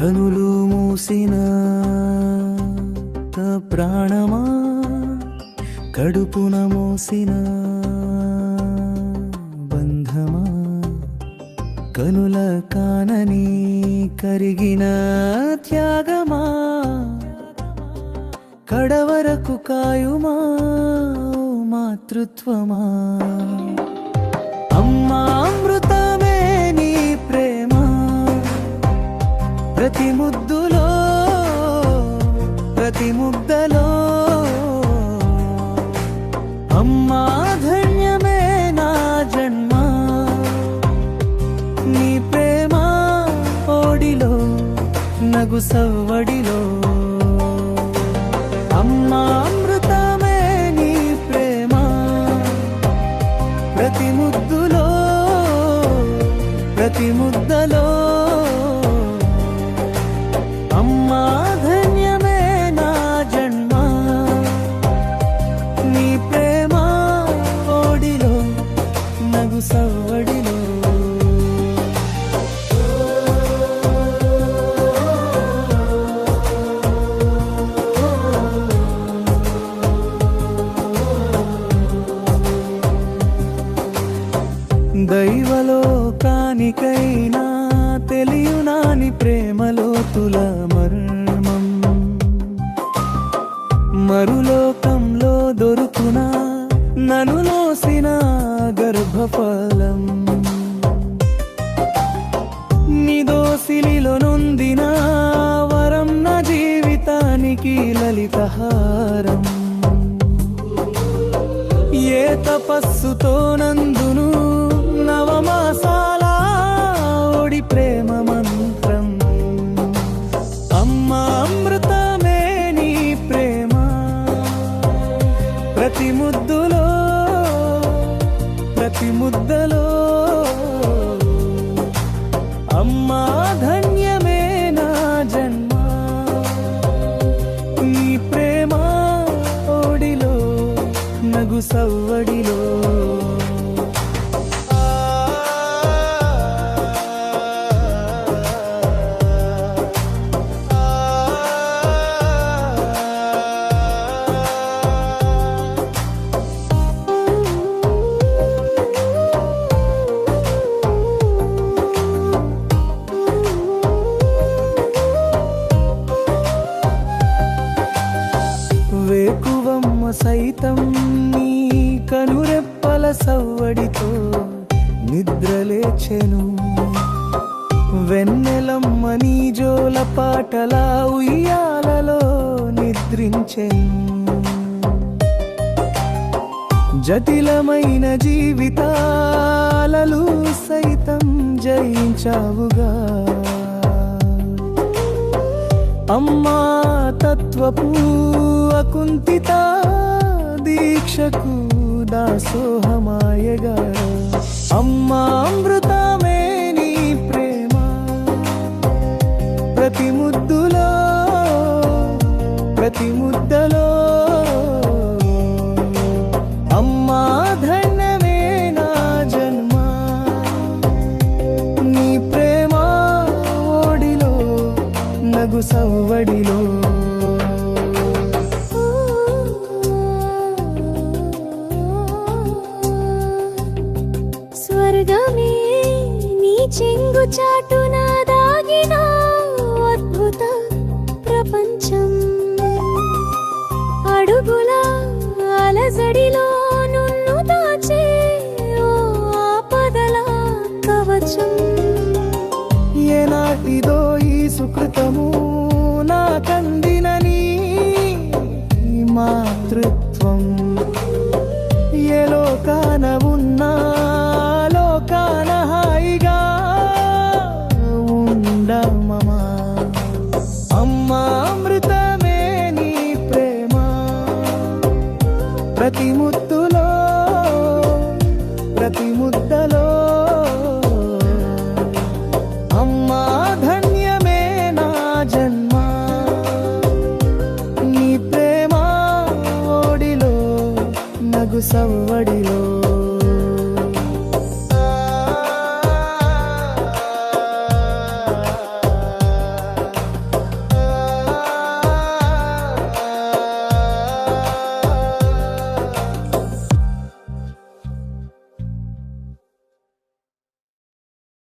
కనులు మూసిన త ప్రాణమా? కడుపున మోసిన బంధమా? కనుల కానని కరిగిన త్యాగమా? కడవరకు కాయుమా? మాతృత్వమా? ప్రతి ముద్దులో ప్రతి ముద్దలో. అమ్మా ధన్యమే నా జన్మ. నీ ప్రేమ ఓడిలో నగు సవ్వడిలో. అమ్మా అమృతమే నీ ప్రేమ. ప్రతి ముద్దులో ప్రతి ముద్దలో. సవ్వడిలో. దైవలోకానికైనా తెలియునాని ప్రేమలోతుల మర్మం. మరులోకంలో దొరుకునా నను నోసిన గర్భఫలం. నిదోసిలిలో నొందిన వరం నా జీవితానికి లలితహారం. ఏ తపస్సుతో నందును నవమాసాల ఒడి ప్రేమ మంత్రం. అమ్మ అమృతమే నీ ప్రేమ. ప్రతి ముద్దులో ప్రతి ముద్దలో సైతం నీ కనురెప్పల సవ్వడితో నిద్రలేచెను. వెన్నెలమ్మ నీ జోల పాటల ఉయ్యాలలో నిద్రించెను. జటిలమైన జీవితాలలు సైతం జయించావుగా. అమ్మా తత్వపు అకుంతితా దీక్షకు దాసోహమాయగా. అమ్మా అమృత చెంగు చాటున దాగిన అద్భుత ప్రపంచం. అడుగుల అలజడిలో నున్ను దాచే ఓ ఆపదల కవచం. ఏనాటిదో ఈ సుకృతము నా కందినని మాతృత్వం. ప్రతి ముద్దలో. అమ్మా ధన్యమే నా జన్మ. నీ ప్రేమ ఓడిలో నగు సవ్వడిలో.